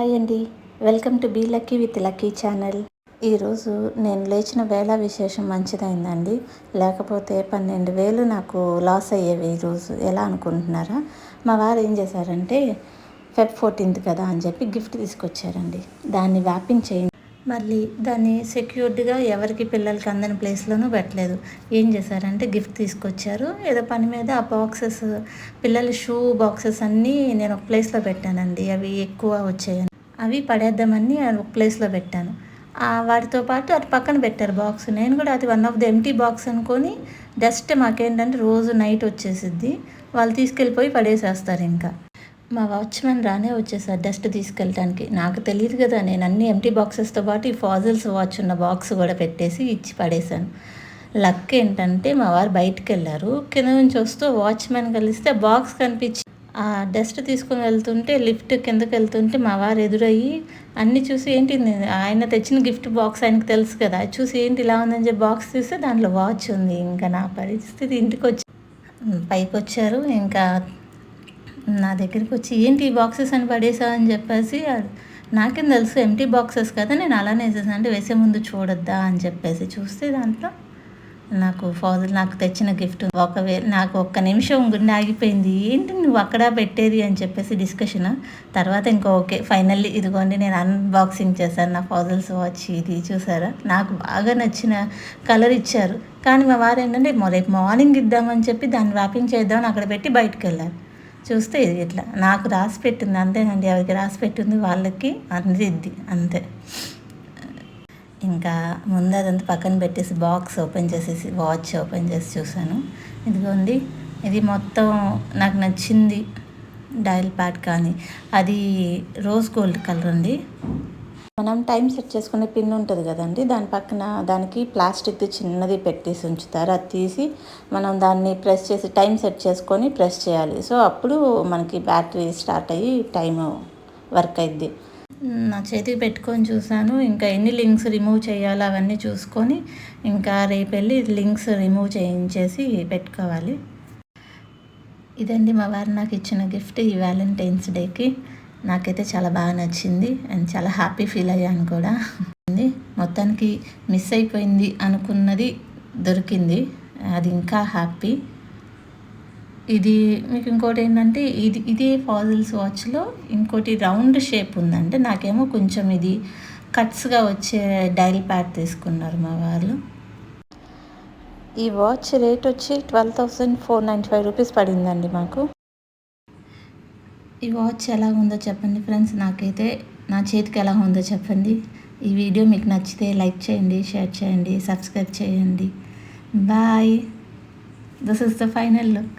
Hi అండి. Welcome to be lucky with lucky channel. ఈరోజు నేను లేచిన వేళ విశేషం మంచిదైందండి. లేకపోతే పన్నెండు వేలు నాకు లాస్ అయ్యేవి ఈరోజు ఎలా అనుకుంటున్నారా? మా వారు ఏం చేశారంటే ఫెబ్ ఫోర్టీన్త్ కదా అని చెప్పి గిఫ్ట్ తీసుకొచ్చారండి. దాన్ని వ్యాపింగ్ చేయండి మళ్ళీ దాన్ని సెక్యూర్డ్గా ఎవరికి పిల్లలకి అందని ప్లేస్లోనూ పెట్టలేదు. ఏం చేశారంటే గిఫ్ట్ తీసుకొచ్చారు. ఏదో పని మీద ఆ బాక్సెస్ పిల్లల షూ బాక్సెస్ అన్నీ నేను ఒక ప్లేస్లో పెట్టానండి. అవి ఎక్కువ వచ్చాయని. అవి పడేద్దామని ఒక ప్లేస్లో పెట్టాను. వాటితో పాటు అటు పక్కన పెట్టారు బాక్స్. నేను కూడా అది one of the empty box అనుకొని జస్ట్ మాకేంటంటే రోజు నైట్ వచ్చేసిద్ది. వాళ్ళు తీసుకెళ్ళిపోయి పడేసేస్తారు ఇంకా. మా వాచ్మెన్ రానే వచ్చేసారు డస్ట్ తీసుకెళ్ళటానికి. నాకు తెలియదు కదా నేను అన్ని ఎంటీ బాక్సెస్తో పాటు ఈ ఫాజిల్స్ వాచ్ ఉన్న బాక్స్ కూడా పెట్టేసి ఇచ్చి పడేశాను. లక్ ఏంటంటే మా వారు బయటకు వెళ్ళారు కింద నుంచి వస్తూ వాచ్మెన్ కలిస్తే బాక్స్ కనిపించి డస్ట్ తీసుకొని వెళ్తుంటే లిఫ్ట్ కిందకి వెళ్తుంటే మా వారు ఎదురయ్యి అన్నీ చూసి ఏంటి ఆయన తెచ్చిన గిఫ్ట్ బాక్స్ ఆయనకు తెలుసు కదా చూసి ఏంటి ఇలా ఉందని చెప్పి బాక్స్ తీస్తే దాంట్లో వాచ్ ఉంది. ఇంకా నా పరిస్థితి ఇంటికి వచ్చి పైకి వచ్చారు. ఇంకా నా దగ్గరికి వచ్చి ఏంటి ఈ బాక్సెస్ అని పడేసావు? అని చెప్పేసి నాకేం తెలుసు ఎంటీ బాక్సెస్ కదా నేను అలానే వేసేసాను అంటే వేసే ముందు చూడొద్దా? అని చెప్పేసి చూస్తే దాంట్లో నాకు ఫాదర్ నాకు తెచ్చిన గిఫ్ట్. ఒకవేళ నాకు ఒక్క నిమిషం గుండె ఆగిపోయింది. ఏంటి నువ్వు అక్కడ పెట్టేది అని చెప్పేసి డిస్కషన్. తర్వాత ఇంకా ఓకే ఫైనల్లీ ఇదిగోండి నేను అన్బాక్సింగ్ చేశాను. నా ఫాదర్స్ వాచ్ ఇది చూసారా? నాకు బాగా నచ్చిన కలర్ ఇచ్చారు. కానీ మా వారు ఏంటంటే రేపు మార్నింగ్ ఇద్దామని చెప్పి దాన్ని వ్యాపింగ్ చేద్దామని అక్కడ పెట్టి బయటకు వెళ్ళారు. చూస్తే ఇది ఇట్లా నాకు రాసి పెట్టింది అంతేనండి. ఎవరికి రాసి పెట్టింది వాళ్ళకి అందిద్ది. అంతే. ఇంకా ముందు అదంతా పక్కన పెట్టేసి బాక్స్ ఓపెన్ చేసేసి వాచ్ ఓపెన్ చేసి చూశాను. ఇదిగోండి ఇది మొత్తం నాకు నచ్చింది డైల్ ప్యాడ్ కానీ. అది రోజ్ గోల్డ్ కలర్ అండి. మనం టైం సెట్ చేసుకునే పిన్ ఉంటుంది కదండి దాని పక్కన దానికి ప్లాస్టిక్ది చిన్నది పెట్టేసి ఉంచుతారు. అది తీసి మనం దాన్ని ప్రెస్ చేసి టైం సెట్ చేసుకొని ప్రెస్ చేయాలి. సో అప్పుడు మనకి బ్యాటరీ స్టార్ట్ అయ్యి టైం వర్క్ అయింది నా చేతికి పెట్టుకొని చూశాను. ఇంకా ఎన్ని లింక్స్ రిమూవ్ చేయాలి అవన్నీ చూసుకొని ఇంకా రేపు వెళ్ళి లింక్స్ రిమూవ్ చేయించేసి పెట్టుకోవాలి. ఇదండి మా వారు నాకు ఇచ్చిన గిఫ్ట్ ఈ వ్యాలంటైన్స్ డేకి. నాకైతే చాలా బాగా నచ్చింది అండ్ చాలా హ్యాపీ ఫీల్ అయ్యాను కూడా. మొత్తానికి మిస్ అయిపోయింది అనుకున్నది దొరికింది. అది ఇంకా హ్యాపీ. ఇది మీకు ఇంకోటి ఏంటంటే ఇది ఇదే ఫాజిల్స్ వాచ్లో ఇంకోటి రౌండ్ షేప్ ఉందంటే నాకేమో కొంచెం ఇది కట్స్గా వచ్చే డైల్ ప్యాడ్ తీసుకున్నారు మా వాళ్ళు. ఈ వాచ్ రేట్ వచ్చి twelve thousand four ninety five rupees పడిందండి మాకు. ఈ వాచ్ ఎలా ఉందో చెప్పండి ఫ్రెండ్స్. నాకైతే నా చేతికి ఎలా ఉందో చెప్పండి. ఈ వీడియో మీకు నచ్చితే లైక్ చేయండి షేర్ చేయండి సబ్స్క్రైబ్ చేయండి. Bye. This is the final look.